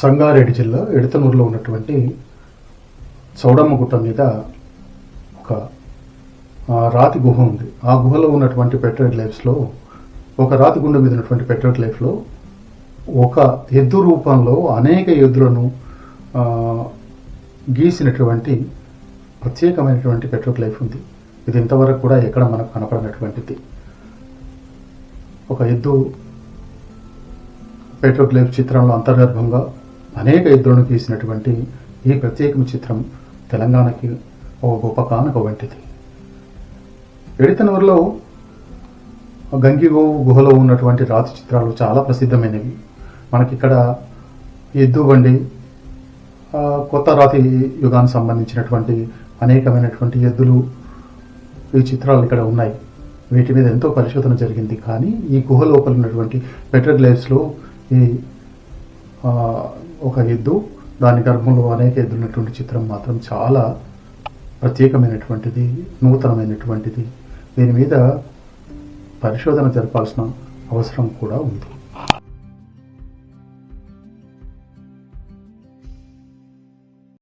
సంగారెడ్డి జిల్లా ఎడతనూరులో ఉన్నటువంటి చౌడమ్మ గుట్ట మీద ఒక రాతి గుహ ఉంది. ఆ గుహలో ఉన్నటువంటి పెట్రోల్ లైఫ్స్లో ఒక రాతి గుండె మీద ఉన్నటువంటి పెట్రోల్ లైఫ్లో ఒక ఎద్దు రూపంలో అనేక ఎద్దులను గీసినటువంటి ప్రత్యేకమైనటువంటి పెట్రోక్ లైఫ్ ఉంది. ఇది ఇంతవరకు కూడా ఎక్కడ మనకు కనపడినటువంటిది. ఒక ఎద్దు పెట్రోగ్లైఫ్ చిత్రంలో అంతర్గర్భంగా అనేక ఎద్దులను గీసినటువంటి ఈ ప్రత్యేకం చిత్రం తెలంగాణకి ఒక గొప్ప కానుక వంటిది. ఎడితనూరులో గంగిగోవు గుహలో ఉన్నటువంటి రాతి చిత్రాలు చాలా ప్రసిద్ధమైనవి. మనకిక్కడ ఎద్దు బండి కొత్త రాతి యుగానికి సంబంధించినటువంటి అనేకమైనటువంటి ఎద్దులు ఈ చిత్రాలు ఇక్కడ ఉన్నాయి. వీటి మీద ఎంతో పరిశోధన జరిగింది. కానీ ఈ గుహ లోపల ఉన్నటువంటి పెట్రోగ్లైఫ్స్లో ఈ ఒక ఎద్దు దాని గర్భంలో అనేక ఎద్దున్నటువంటి చిత్రం మాత్రం చాలా ప్రత్యేకమైనటువంటిది నూతనమైనటువంటిది. దీని మీద పరిశోధన జరపాల్సిన అవసరం కూడా ఉంది.